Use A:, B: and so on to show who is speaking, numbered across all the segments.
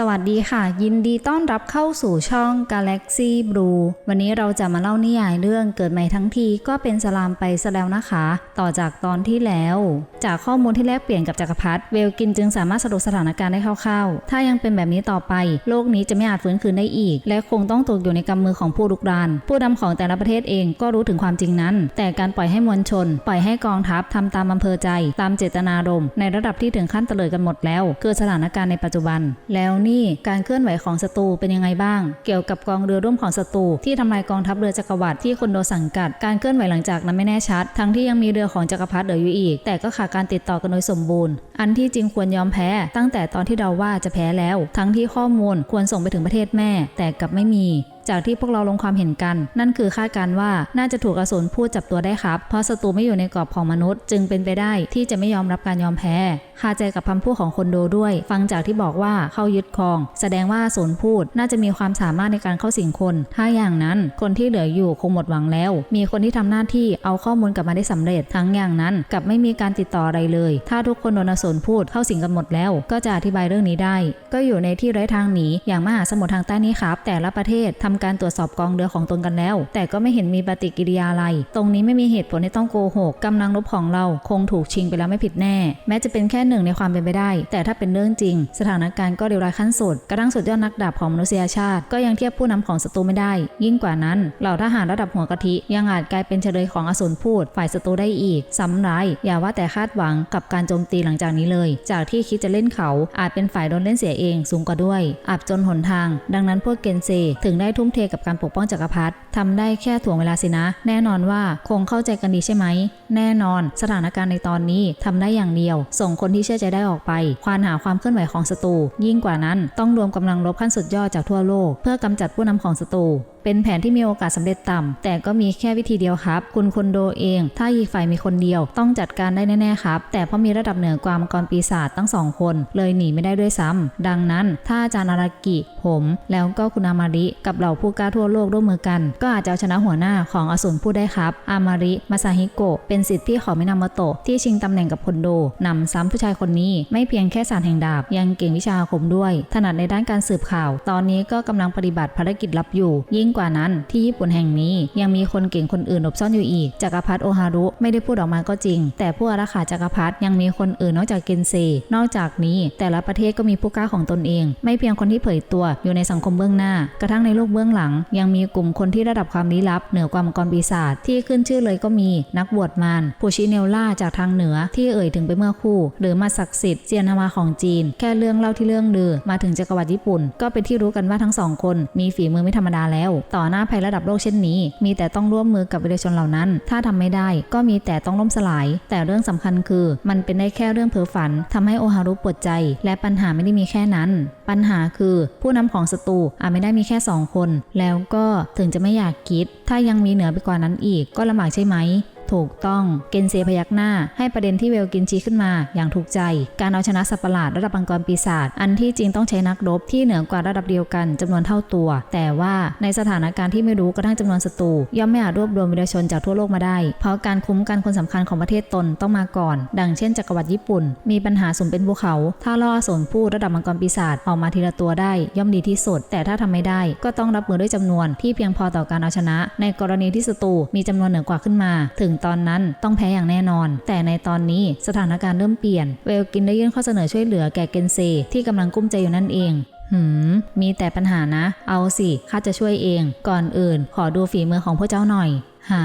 A: สวัสดีค่ะ ยินดีต้อนรับเข้าสู่ช่อง Galaxy Blue วันนี้เราจะมาเล่านิยายเรื่องเกิดใหม่ทั้งทีก็เป็นสลามไปซะแล้วนะคะ ต่อจากตอนที่แล้ว จากข้อมูลที่แลกเปลี่ยนกับจักรพรรดิเวลกินจึงสามารถสรุปสถานการณ์ได้คร่าวๆ ถ้ายังเป็นแบบนี้ต่อไป โลกนี้จะไม่อาจฟื้นคืนได้อีก และคงต้องตกอยู่ในกำมือของผู้ลุกราน ผู้นำของแต่ละประเทศเองก็รู้ถึงความจริงนั้น แต่การปล่อยให้มวลชน ปล่อยให้กองทัพทำตามอำเภอใจ ตามเจตนารมณ์ในระดับที่ถึงขั้นเตลิดกันหมดแล้ว คือสถานการณ์ในปัจจุบันแล้วนี่การเคลื่อนไหวของศัตรูเป็นยังไงบ้าง เกี่ยวกับกองเรือร่วมของศัตรูที่ทำลายกองทัพเรือจักรวรรดิที่คนโดสังกัด การเคลื่อนไหวหลังจากนั้นไม่แน่ชัด ทั้งที่ยังมีเรือของจักรพรรดิเหลืออยู่อีก แต่ก็ขาดการติดต่อกันโดยสมบูรณ์ อันที่จริงควรยอมแพ้ ตั้งแต่ตอนที่เราว่าจะแพ้แล้ว ทั้งที่ข้อมูลควรส่งไปถึงประเทศแม่ แต่กลับไม่มี จากที่พวกเราลงความเห็นกัน นั่นคือคาดการณ์ว่าน่าจะถูกอสูรพูดจับตัวได้ครับ เพราะศัตรูไม่อยู่ในกรอบของมนุษย์ จึงเป็นไปได้ที่จะไม่ยอมรับการยอมแพ้คาใจกับคำพูดของคนโดด้วย ฟังจากที่บอกว่าเข้ายึดครอง แสดงว่าอสูรพูดน่าจะมีความสามารถในการเข้าสิงคน ถ้าอย่างนั้นคนที่เหลืออยู่คงหมดหวังแล้ว มีคนที่ทำหน้าที่เอาข้อมูลกลับมาได้สำเร็จ ทั้งอย่างนั้นกับไม่มีการติดต่ออะไรเลย ถ้าทุกคนโดนอสูรพูดเข้าสิงกันหมดแล้ว ก็จะอธิบายเรื่องนี้ได้ ก็อยู่ในที่ไร้ทางหนีอย่างมหาสมุทรทางใต้นี้ครับ แต่ละประเทศทำการตรวจสอบกองเรือของตนกันแล้ว แต่ก็ไม่เห็นมีปฏิกิริยาอะไร ตรงนี้ไม่มีเหตุผลที่ต้องโกหกกำลังรบของเราคงถูกชิงไปแล้วไม่ผิดแน่ แม้จะเป็นแค่หนึ่งในความเป็นไปได้ แต่ถ้าเป็นเรื่องจริง สถานการณ์ก็เร็วร้ายขั้นสุดกระทั่งสุดยอดนักดาบของมนุษยชาติ ก็ยังเทียบผู้นำของศัตรูไม่ได้ ยิ่งกว่านั้นเหล่าทหารระดับหัวกะทิยังอาจกลายเป็นเฉลยของอสูรพูด ฝ่ายศัตรูได้อีกซ้ำร้ายอย่าว่าแต่คาดหวังกับการโจมตีหลังจากนี้เลย จากที่คิดจะเล่นเขาอาจเป็นฝ่ายโดนเล่นเสียเองสูงกว่าด้วยอับจนหนทาง ดังนั้นพวกเกนเซถึงได้ทุ่มเทกับการปกป้องจักรพรรดิทำได้แค่ถ่วงเวลาสินะ แน่นอนว่าคงเข้าใจกันดีใช่ไหมแน่นอน สถานการณ์ในตอนนี้ทำได้อย่างเดียว ส่งคนที่เชื่อใจได้ออกไป ควานหาความเคลื่อนไหวของศัตรูยิ่งกว่านั้นต้องรวมกำลังรบขั้นสุดยอดจากทั่วโลก เพื่อกำจัดผู้นำของศัตรูเป็นแผนที่มีโอกาสสำเร็จต่ำแต่ก็มีแค่วิธีเดียวครับ คุณคนโดเอง ถ้าอีกฝ่ายมีคนเดียว ต้องจัดการได้แน่ๆครับ แต่เพราะมีระดับเหนือกว่ามังกรปีศาจตั้งสองคน เลยหนีไม่ได้ด้วยซ้ำดังนั้น ถ้าอาจารย์อารากิ ผม แล้วก็คุณอามาริ กับเหล่าผู้กล้าทั่วโลกร่วมมือกัน ก็อาจจะเอาชนะหัวหน้าของอสูรผู้ได้ครับ อามาริมาซาฮิโกะเป็น็นสิทธิ์พี่ของมินาโมโตะที่ชิงตำแหน่งกับคนโดนำซ้ำผู้ชายคนนี้ไม่เพียงแค่สารแห่งดาบ ยังเก่งวิชาอาคมด้วย ถนัดในด้านการสืบข่าว ตอนนี้ก็กำลังปฏิบัติภารกิจลับอยู่ ยิ่งกว่านั้นที่ญี่ปุ่นแห่งนี้ ยังมีคนเก่งคนอื่นหลบซ่อนอยู่อีกจักรพรรดิโอฮารุไม่ได้พูดออกมาก็จริง แต่ผู้อารักขาจักรพรรดิยังมีคนอื่นนอกจากเกนเซนอกจากนี้ แต่ละประเทศก็มีผู้กล้าของตนเอง ไม่เพียงคนที่เผยตัวอยู่ในสังคมเบื้องหน้า กระทั่งในโลกเบื้องหลัง ยังมีกลุ่มคนที่ระดับความลี้ลับ เหนือกว่ามังกรปีศาจที่ขึ้นชื่อเลยก็มีนักบวชมารปูชิเนลล่าจากทางเหนือที่เอ่ยถึงไปเมื่อคู่ หรือมาศักดิ์สิทธิ์เจียนฮามาของจีน แค่เรื่องเล่าที่เรื่องลือ มาถึงจักรวรรดิญี่ปุ่น ก็เป็นที่รู้กันว่าทั้งสองคนมีฝีมือไม่ธรรมดาแล้ว ต่อหน้าภัยระดับโลกเช่นนี้ มีแต่ต้องร่วมมือกับวิรชนเหล่านั้น ถ้าทำไม่ได้ก็มีแต่ต้องล่มสลาย แต่เรื่องสำคัญคือ มันเป็นได้แค่เรื่องเพ้อฝันทำให้โอฮารุปวดใจ และปัญหาไม่ได้มีแค่นั้น ปัญหาคือผู้นำของศัตรูอาจไม่ได้มีแค่สองคน แล้วก็ถึงจะไม่อยากคิด ถ้ายังมีเหนือไปกว่านั้นอีกก็ลำบากใช่ไหม ถูกต้อง เกนเซพยักหน้า ให้ประเด็นที่เวลกินชีขึ้นมาอย่างถูกใจ การเอาชนะสัตว์ประหลาดระดับมังกรปีศาจ อันที่จริงต้องใช้นักรบที่เหนือกว่าระดับเดียวกันจำนวนเท่าตัว แต่ว่าในสถานการณ์ที่ไม่รู้กระทั่งจำนวนศัตรูย่อมไม่อาจรวบรวมวิรชนจากทั่วโลกมาได้ เพราะการคุ้มกันคนสำคัญของประเทศตนต้องมาก่อน ดังเช่นจักรวรรดิญี่ปุ่น มีปัญหาสมเป็นภูเขา ถ้าล่อสนผู้ระดับมังกรปีศาจออกมาทีละตัวได้ ย่อมดีที่สุด แต่ถ้าทำไม่ได้ ก็ต้องรับมือด้วยจำนวนที่เพียงพอต่อการเอาชนะ ในกรณีที่ศัตรูมีจำนวนเหนือกว่าขึ้นมา ถึงตอนนั้นต้องแพ้อย่างแน่นอน แต่ในตอนนี้สถานการณ์เริ่มเปลี่ยน เวลกินได้ยื่นข้อเสนอช่วยเหลือแก่เกนเซที่กำลังกุ้มใจอยู่นั่นเองหืม มีแต่ปัญหานะ เอาสิ ข้าจะช่วยเอง ก่อนอื่น ขอดูฝีมือของพวกเจ้าหน่อย หา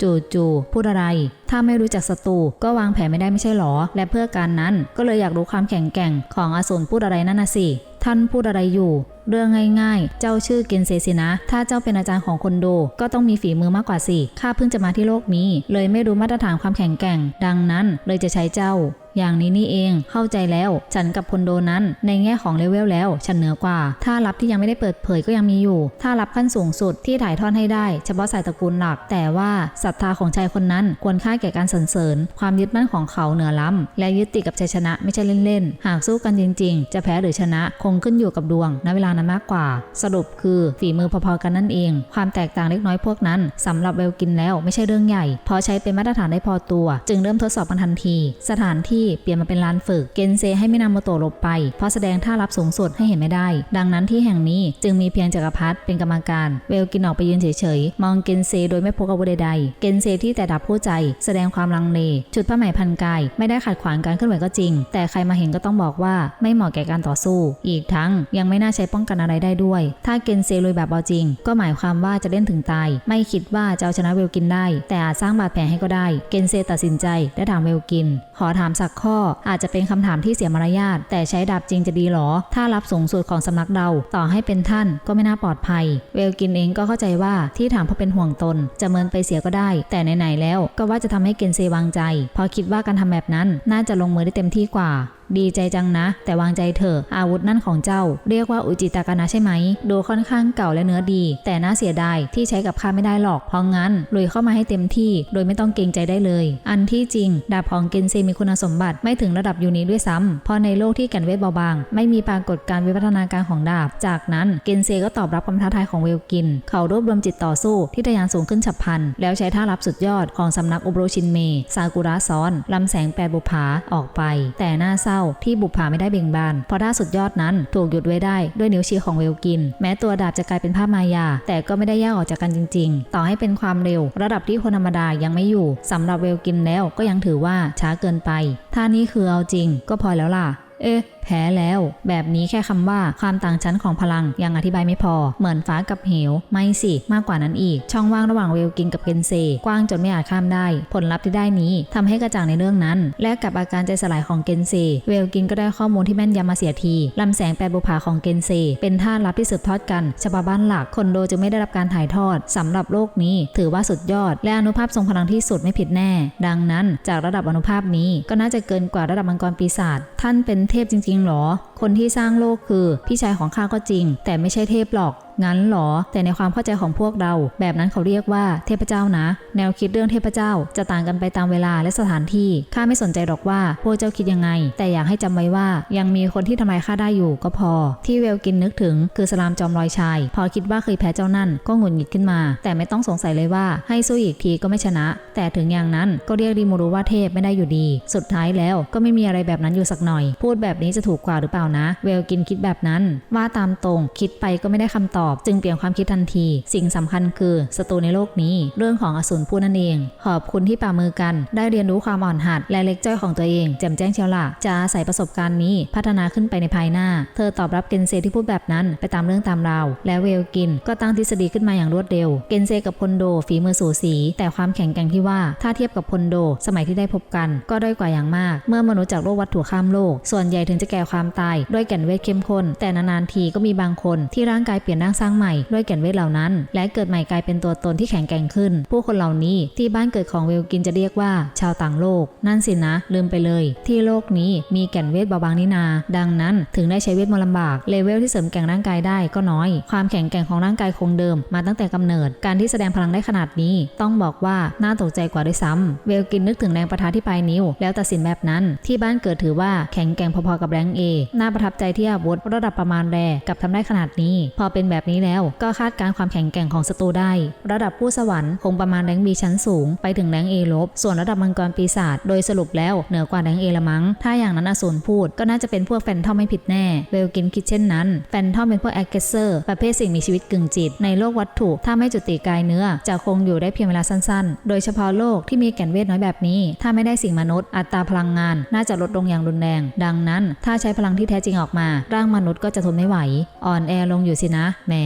A: จูจูพูดอะไร ถ้าไม่รู้จักศัตรูก็วางแผนไม่ได้ไม่ใช่หรอ และเพื่อการนั้นก็เลยอยากรู้ความแข็งแกร่งของอสูรพูดอะไรนั่นน่ะสิ ท่านพูดอะไรอยู่ เรื่องง่ายๆ เจ้าชื่อเกนเซสินะ ถ้าเจ้าเป็นอาจารย์ของคนโดก็ต้องมีฝีมือมากกว่าสิข้าเพิ่งจะมาที่โลกนี้ เลยไม่รู้มาตรฐานความแข็งแกร่ง ดังนั้นเลยจะใช้เจ้า อย่างนี้นี่เอง เข้าใจแล้ว ฉันกับคนโดนั้น ในแง่ของเลเวลแล้ว ฉันเหนือกว่า ถ้ารับที่ยังไม่ได้เปิดเผยก็ยังมีอยู่ ถ้ารับขั้นสูงสุดที่ถ่ายทอดให้ได้ เฉพาะสายตระกูลหลัก แต่ว่าศรัทธาของชายคนนั้นควรค่าแก่การสรรเสริญ ความยึดมั่นของเขาเหนือล้ำ และยึดติดกับชัยชนะไม่ใช่เล่นๆ หากสู้กันจริง ๆ จะแพ้หรือชนะคงขึ้นอยู่กับดวงณเวลานั้นมากกว่า สรุปคือฝีมือพอๆกันนั่นเอง ความแตกต่างเล็กน้อยพวกนั้นสำหรับเวลกินแล้วไม่ใช้เรื่องใหญ่ พอใช้เป็นมาตรฐานได้พอตัว จึงเริ่มทดสอบกันทันที สถานที่เปลี่ยนมาเป็นลานฝึก เกนเซให้มินาโมโตะหลบไป เพราะแสดงท่ารับสูงสุดให้เห็นไม่ได้ ดังนั้นที่แห่งนี้จึงมีเพียงจักรพรรดิเป็นกรรมการ เวลกินออกไปยืนเฉยๆ มองเกนเซโดยไม่พกอาวุธใดๆ เกนเซที่แต่ดับผู้ใจ แสดงความลังเลชุดผ้าไหมพันกาย ไม่ได้ขัดขวางการเคลื่อนไหวก็จริง แต่ใครมาเห็นก็ต้องบอกว่าไม่เหมาะแก่การต่อสู้ อีกทั้งยังไม่น่าใช้ป้องกันอะไรได้ด้วย ถ้าเกนเซลุยแบบเอาจริง ก็หมายความว่าจะเล่นถึงตาย ไม่คิดว่าจะเอาชนะเวลกินได้ แต่อาจสร้างบาดแผลให้ก็ได้ เกนเซตัดสินใจและถามเวลกิน ขอถามสักข้อ อาจจะเป็นคำถามที่เสียมารยาทแต่ใช้ดาบจริงจะดีหรอ ถ้ารับสูงสุดของสำนักเดาต่อให้เป็นท่านก็ไม่น่าปลอดภัย เวลกินเองก็เข้าใจว่าที่ถามเพราะเป็นห่วงตน จะเมินไปเสียก็ได้ แต่ไหนๆแล้วก็ว่าจะทำให้เกนเซวางใจ พอคิดว่าการทำแบบนั้นน่าจะลงมือได้เต็มที่กว่า ดีใจจังนะ แต่วางใจเถอะอาวุธนั่นของเจ้า เรียกว่าอุจิตากานะใช่ไหม ดูค่อนข้างเก่าและเนื้อดี แต่น่าเสียดายที่ใช้กับข้าไม่ได้หรอก เพราะงั้นลุยเข้ามาให้เต็มที่ โดยไม่ต้องเกรงใจได้เลย อันที่จริง ดาบของเกนเซมีคุณสมบัติไม่ถึงระดับยูนิด้วยซ้ำเพราะในโลกที่แก่นเวทเบาบาง ไม่มีปรากฏการวิวัฒนาการของดาบ จากนั้นเกนเซก็ตอบรับคำท้าทายของเวลกิน เขารวบรวมจิตต่อสู้ที่ทะยานสูงขึ้นฉับพลัน แล้วใช้ท่ารับสุดยอดของสำนักอุโบรชินเมซากุระซ้อนลำแสงแปดบุปผาออกไป แต่น่าเศร้าที่บุปผาไม่ได้เบ่งบาน เพราะด้าสุดยอดนั้นถูกหยุดไว้ได้ด้วยนิ้วชี้ของเวลกิน แม้ตัวดาบจะกลายเป็นภาพมายา แต่ก็ไม่ได้แยกออกจากกันจริง ๆ ต่อให้เป็นความเร็ว ระดับที่คนธรรมดายังไม่อยู่สำหรับเวลกินแล้วก็ยังถือว่าช้าเกินไปถ้านี้คือเอาจริง ก็พอแล้วล่ะ เอ๊ะ แพ้แล้ว แบบนี้แค่คำว่าความต่างชั้นของพลังยังอธิบายไม่พอ เหมือนฟ้ากับเหว ไม่สิ มากกว่านั้นอีก ช่องว่างระหว่างเวลกินกับเกนเซกว้างจนไม่อาจข้ามได้ ผลลัพธ์ที่ได้นี้ทำให้กระจ่างในเรื่องนั้น และกับอาการใจสลายของเกนเซเวลกินก็ได้ข้อมูลที่แม่นยำมาเสียทีลำแสงแปรบุภาของเกนเซเป็นท่าลับที่สืบทอดกันฉบับบ้านหลักคนโดจึงไม่ได้รับการถ่ายทอดสำหรับโลกนี้ ถือว่าสุดยอด และอนุภาพทรงพลังที่สุดไม่ผิดแน่ ดังนั้น จากระดับอนุภาพนี้ก็น่าจะเกินกว่าระดับมังกรปีศาจท่านเป็นเทพจริงๆหรอ คนที่สร้างโลกคือพี่ชายของข้าก็จริง แต่ไม่ใช่เทพหรอก งั้นหรอ แต่ในความเข้าใจของพวกเรา แบบนั้นเขาเรียกว่าเทพเจ้านะ แนวคิดเรื่องเทพเจ้าจะต่างกันไปตามเวลาและสถานที่ ข้าไม่สนใจหรอกว่าพวกเจ้าคิดยังไง แต่อยากให้จำไว้ว่า ยังมีคนที่ทำลายข้าได้อยู่ก็พอ ที่เวลกินนึกถึง คือสลามจอมรอยชาย พอคิดว่าเคยแพ้เจ้านั่นก็หงุดหงิดขึ้นมา แต่ไม่ต้องสงสัยเลยว่าให้สู้อีกทีก็ไม่ชนะ แต่ถึงอย่างนั้นก็เรียกริมูรุว่าเทพไม่ได้อยู่ดี สุดท้ายแล้วก็ไม่มีอะไรแบบนั้นอยู่สักหน่อย พูดแบบนี้จะถูกกว่าหรือเปล่านะ เวลกินคิดแบบนั้น ว่าตามตรงคิดไปก็ไม่ได้คำตอบจึงเปลี่ยนความคิดทันที สิ่งสำคัญคือศัตรูในโลกนี้ เรื่องของอสูรผู้นั่นเอง ขอบคุณที่ป่ามือกัน ได้เรียนรู้ความอ่อนหัดและเล็กจ้อยของตัวเองแจ่มแจ้งเชียวละจะอาศัยประสบการณ์นี้พัฒนาขึ้นไปในภายหน้า เธอตอบรับเกนเซที่พูดแบบนั้นไปตามเรื่องตามราว และเวลกินก็ตั้งทฤษฎีขึ้นมาอย่างรวดเร็ว เกนเซกับพลโดฝีมือสูสี แต่ความแข็งแกร่งที่ว่าถ้าเทียบกับพลโด สมัยที่ได้พบกัน ก็ด้อยกว่าอย่างมาก เมื่อมนุษย์จากโลกวัตถุข้ามโลก ส่วนใหญ่ถึงจะแก่ความตายด้วยแก่นเวทเข้มข้นแต่นานๆทีก็มีบางคนที่ร่างกายเปลี่ยนร่างสร้างใหม่ด้วยแก่นเวทเหล่านั้น และเกิดใหม่กลายเป็นตัวตนที่แข็งแกร่งขึ้น ผู้คนเหล่านี้ที่บ้านเกิดของเวลกินจะเรียกว่า ชาวต่างโลก นั่นสินะ ลืมไปเลย ที่โลกนี้มีแก่นเวทเบาบางนี่นา ดังนั้นถึงได้ใช้เวทมนต์ลำบากเลเวลที่เสริมแก่งร่างกายได้ก็น้อย ความแข็งแกร่งของร่างกายคงเดิมมาตั้งแต่กำเนิด การที่แสดงพลังได้ขนาดนี้ ต้องบอกว่าน่าตกใจกว่าด้วยซ้ำเวลกินนึกถึงแรงประทะที่ปลายนิ้ว แล้วตัดสินแบบนั้น ที่บ้านเกิดถือว่าแข็งแกร่งพอๆกับแรงเอน่าประทับใจที่อาวุธระดับประมาณแรกับทำได้ขนาดนี้ พอเป็นแบบนี้แล้ว ก็คาดการณ์ความแข็งแกร่งของศัตรูได้ ระดับผู้สวรรค์คงประมาณแรงบีชั้นสูง ไปถึงแรงเอลบ ส่วนระดับมังกรปีศาจโดยสรุปแล้วเหนือกว่าแรงเอละมั้ง ถ้าอย่างนั้นอสูรพูดก็น่าจะเป็นพวกแฟนทอมไม่ผิดแน่ เวลกินคิดเช่นนั้น แฟนทอมเป็นพวกแอคเกเซอร์ประเภทสิ่งมีชีวิตกึ่งจิต ในโลกวัตถุถ้าไม่จุติกายเนื้อ จะคงอยู่ได้เพียงเวลาสั้นๆ โดยเฉพาะโลกที่มีแก่นเวทน้อยแบบนี้ ถ้าไม่ได้สิ่งมนุษย์ อัตราพลังงานน่าจะลดลงอย่างรุนแรง ดังนั้น ถ้าใช้พลังที่แท้จริงออกมา ร่างมนุษย์ก็จะทนไม่ไหว อ่อนแอลงอยู่สินะแหม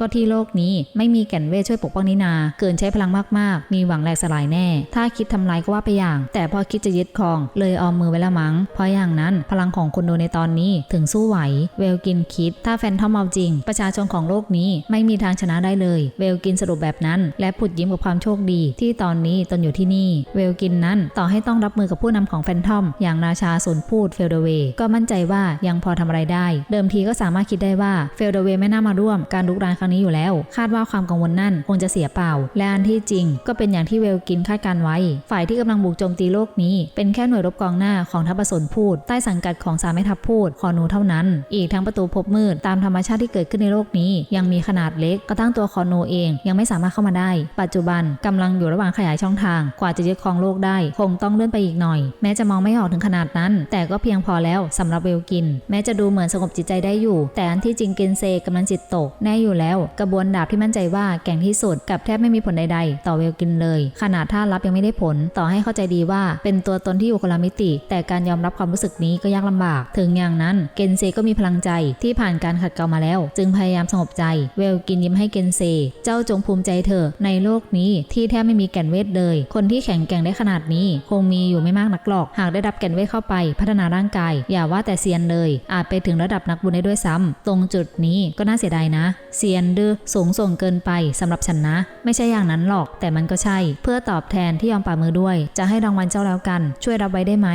A: ก็ที่โลกนี้ไม่มีแก่นเวทช่วยปกป้องนี่นา เกินใช้พลังมากๆ มีหวังแหลกสลายแน่ ถ้าคิดทำลายก็ว่าไปอย่าง แต่พอคิดจะยึดครอง เลยออมมือไว้ละมั้ง เพราะอย่างนั้นพลังของคนดูในตอนนี้ถึงสู้ไหว เวลกินคิด ถ้าแฟนทอมเอาจริง ประชาชนของโลกนี้ไม่มีทางชนะได้เลย เวลกินสรุปแบบนั้น และผุดยิ้มกับความโชคดี ที่ตอนนี้ตนอยู่ที่นี่ เวลกินนั้นต่อให้ต้องรับมือกับผู้นำของแฟนทอม อย่างราชาสนพูดเฟลเดเวก็มั่นใจว่ายังพอทำอะไรได้ เดิมทีก็สามารถคิดได้ว่าเฟลเดเวไม่น่ามาร่วมกการลุกรานครั้งนี้อยู่แล้ว คาดว่าความกังวลนั่นคงจะเสียเปล่า และอันที่จริง ก็เป็นอย่างที่เวลกินคาดการไว้ ฝ่ายที่กำลังบุกโจมตีโลกนี้ เป็นแค่หน่วยรบกองหน้าของทัพผสนพูด ใต้สังกัดของสามแม่ทัพพูดคอนูเท่านั้น อีกทั้งประตูภพมืดตามธรรมชาติที่เกิดขึ้นในโลกนี้ ยังมีขนาดเล็กกระทั่งตัวคอนูเอง ยังไม่สามารถเข้ามาได้ ปัจจุบันกำลังอยู่ระหว่างขยายช่องทาง กว่าจะยึดครองโลกได้ คงต้องเลื่อนไปอีกหน่อย แม้จะมองไม่ออกถึงขนาดนั้น แต่ก็เพียงพอแล้วสำหรับเวลกิน แม้จะดูเหมือนสงบจิตใจได้อยู่ แต่อันที่จริงเกนเซกำลังจิตตกแน่อยู่แล้ว กระบวนดาบที่มั่นใจว่าแก่งที่สุดกับแทบไม่มีผลใดๆ ต่อเวลกินเลย ขนาดท่ารับยังไม่ได้ผล ต่อให้เข้าใจดีว่า เป็นตัวตนที่อยู่คนละมิติ แต่การยอมรับความรู้สึกนี้ก็ยากลำบาก ถึงอย่างนั้นเกนเซก็มีพลังใจที่ผ่านการขัดเกลามาแล้ว จึงพยายามสงบใจ เวลกินยิ้มให้เกนเซ เจ้าจงภูมิใจเถอะในโลกนี้ที่แทบไม่มีแก่นเวทเลย คนที่แข็งแกร่งได้ขนาดนี้ คงมีอยู่ไม่มากนักหรอก หากได้รับแก่นเวทเข้าไป พัฒนาร่างกาย อย่าว่าแต่เซียนเลย อาจไปถึงระดับนักบุญได้ด้วยซ้ำตรงจุดนี้ก็น่าเสียดายนะเซียนดื้อสูงส่งเกินไปสำหรับฉันนะ ไม่ใช่อย่างนั้นหรอก แต่มันก็ใช่ เพื่อตอบแทนที่ยอมป่ามือด้วย จะให้รางวัลเจ้าแล้วกัน ช่วยรับไว้ได้ไหม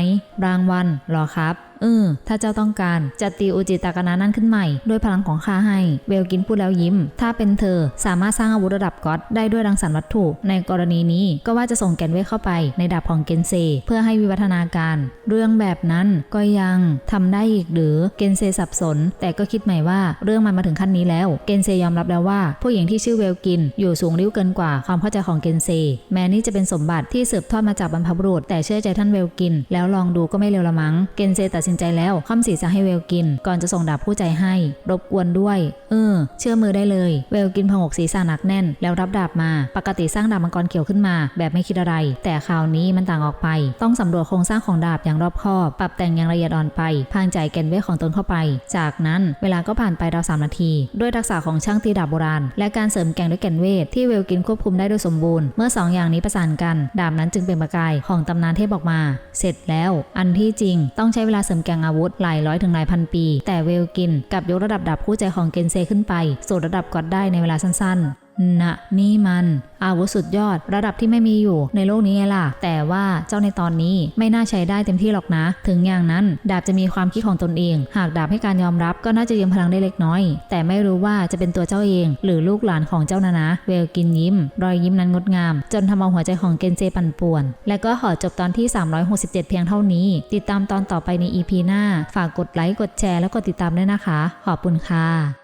A: รางวัลหรอครับ เออ ถ้าเจ้าต้องการจะตีอุจิตากนานั่นขึ้นใหม่ด้วยพลังของข้าให้ เวลกินพูดแล้วยิ้ม ถ้าเป็นเธอสามารถสร้างอาวุธระดับก็อดได้ด้วยรังสรรค์วัตถุ ในกรณีนี้ก็ว่าจะส่งแกนเวทเข้าไปในดาบของเกนเซ เพื่อให้วิวัฒนาการ เรื่องแบบนั้นก็ยังทำได้อีกหรือเกนเซสับสน แต่ก็คิดใหม่ว่าเรื่องมันมาถึงขั้นนี้แล้ว เกนเซยอมรับแล้วว่า ผู้หญิงที่ชื่อเวลกิน อยู่สูงริ้วเกินกว่าความเข้าใจของเกนเซ แม้นี่จะเป็นสมบัติที่สืบทอดมาจากบรรพบุรุษแต่เชื่อใจท่านเวลกิน แล้วลองดูก็ไม่เลวละมั้งเกนเซตัดสินใจแล้วคอมศีรษะให้เวลกิน ก่อนจะส่งดาบผู้ใจให้ รบกวนด้วย เออ เชื่อมือได้เลย เวลกินพงกศีรษะหนักแน่น แล้วรับดาบมา ปกติสร้างดาบมังกรเขียวขึ้นมา แบบไม่คิดอะไร แต่คราวนี้มันต่างออกไป ต้องสำรวจโครงสร้างของดาบอย่างรอบคอบ ปรับแต่งอย่างละเอียดอ่อนไป พางใจแกนเวทของตนเข้าไป จากนั้นเวลาก็ผ่านไปราวสามนาที ด้วยทักษะของช่างตีดาบโบราณ และการเสริมแกงด้วยแกนเวทที่เวลกินควบคุมได้โดยสมบูรณ์ เมื่อสองอย่างนี้ประสานกัน ดาบนั้นจึงเป็นประกายของตำนานเทพออกมา เสร็จแล้ว อันที่จริงต้องใช้เวลาเสริมแกงอาวุธหลายร้อยถึงหลายพันปี แต่เวลกินกับยกระดับดับคู่ใจของเกนเซขึ้นไป สู่ระดับกอดได้ในเวลาสั้นๆ นะนี่มันอาวุธสุดยอด ระดับที่ไม่มีอยู่ในโลกนี้ไงล่ะ แต่ว่าเจ้าในตอนนี้ไม่น่าใช้ได้เต็มที่หรอกนะ ถึงอย่างนั้นดาบจะมีความคิดของตนเอง หากดาบให้การยอมรับก็น่าจะยืมพลังได้เล็กน้อย แต่ไม่รู้ว่าจะเป็นตัวเจ้าเอง หรือลูกหลานของเจ้านะนะ เวลกินยิ้ม รอยยิ้มนั้นงดงาม จนทำเอาหัวใจของเกนเจปั่นป่วน และก็ขอจบตอนที่ 367 เพียงเท่านี้ ติดตามตอนต่อไปใน EP หน้า ฝากกดไลค์กดแชร์แล้วกดติดตามด้วยนะคะ ขอบคุณค่ะ